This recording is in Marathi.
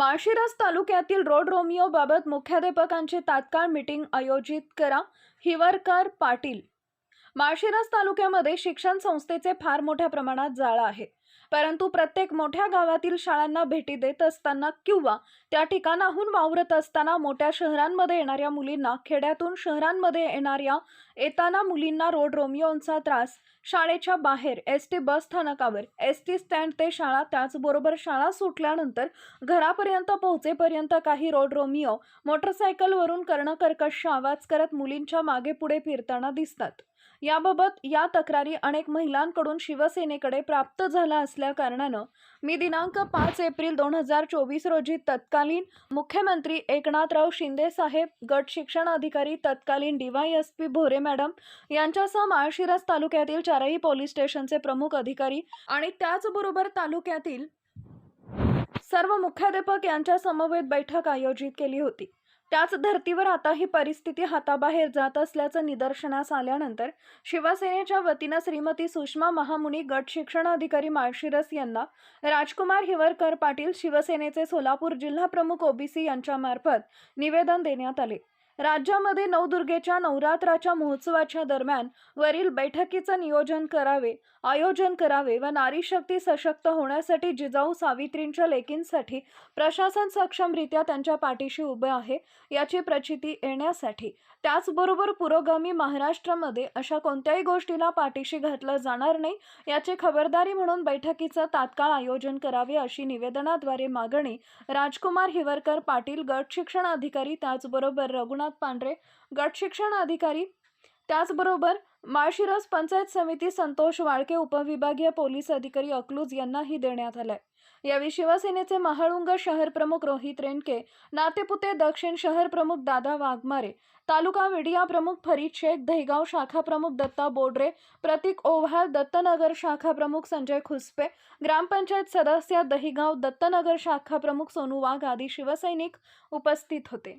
माळशिरस तालुक्यातील रोड रोमिओ बाबत मुख्याध्यापकांची तात्काळ मीटिंग आयोजित करा हिवरकर पाटील. माळशिरस तालुक्यामध्ये शिक्षण संस्थेचे फार मोठ्या प्रमाणात जाळं आहे. परंतु प्रत्येक मोठ्या गावातील शाळांना भेटी देत असताना किंवा त्या ठिकाणाहून वावरत असताना मोठ्या शहरांमध्ये येणाऱ्या मुलींना खेड्यातून शहरांमध्ये येणाऱ्या येताना मुलींना रोड रोमियोंचा त्रास शाळेच्या बाहेर एस टी बस स्थानकावर एस टी स्टँड ते शाळा त्याचबरोबर शाळा सुटल्यानंतर घरापर्यंत पोहोचेपर्यंत काही रोड रोमिओ मोटरसायकलवरून कर्णकर्कश आवाज करत मुलींच्या मागे पुढे फिरताना दिसतात. याबाबत या तक्रारी अनेक महिलांकडून शिवसेनेकडे प्राप्त झाल्या असल्याकारणानं मी दिनांक पाच एप्रिल दोन हजार चोवीस रोजी तत्कालीन मुख्यमंत्री एकनाथराव शिंदे साहेब गट शिक्षण अधिकारी तत्कालीन डीवायएसपी भोरे मॅडम यांच्यासह माळशिरस तालुक्यातील चारही पोलीस स्टेशनचे प्रमुख अधिकारी आणि त्याचबरोबर तालुक्यातील सर्व मुख्याध्यापक यांच्या समवेत बैठक आयोजित केली होती. त्याच धर्तीवर आता ही परिस्थिती हाताबाहेर जात असल्याचं निदर्शनास आल्यानंतर शिवसेनेच्या वतीनं श्रीमती सुषमा महामुनी गट शिक्षण अधिकारी माळशिरस यांना राजकुमार हिवरकर पाटील शिवसेनेचे सोलापूर जिल्हा प्रमुख ओबीसी यांच्यामार्फत निवेदन देण्यात आले. राज्यामध्ये नवदुर्गेच्या नवरात्राच्या महोत्सवाच्या दरम्यान वरील बैठकीचं नियोजन करावे आयोजन करावे व नारी शक्ती सशक्त होण्यासाठी जिजाऊ सावित्रींच्या लेकींसाठी प्रशासन सक्षमरित्या त्यांच्या पाठीशी उभे आहे याची प्रचिती येण्यासाठी. त्याचबरोबर पुरोगामी महाराष्ट्रामध्ये अशा कोणत्याही गोष्टीला पाठीशी घातलं जाणार नाही याची खबरदारी म्हणून बैठकीचं तात्काळ आयोजन करावे अशी निवेदनाद्वारे मागणी राजकुमार हिवरकर पाटील गट शिक्षण अधिकारी त्याचबरोबर रघुनाथ पांढरे गट शिक्षण अधिकारी. त्याचबरोबर माळशिरस पंचायत समिती संतोष वाळके उपविभागीय पोलीस अधिकारी अकलूज यांनाही देण्यात आलाय. यावेळी शिवसेनेचे महाळुंग शहर प्रमुख रोहित रेणके नातेपुते दक्षिण शहर प्रमुख दादा वाघमारे तालुका मीडिया प्रमुख फरीद शेख दहिगाव शाखा प्रमुख दत्ता बोडरे प्रतीक ओव्हाळ दत्तनगर शाखा प्रमुख संजय खुसपे ग्रामपंचायत सदस्य दहिगाव दत्तनगर शाखा प्रमुख सोनू वाघ आदी शिवसैनिक उपस्थित होते.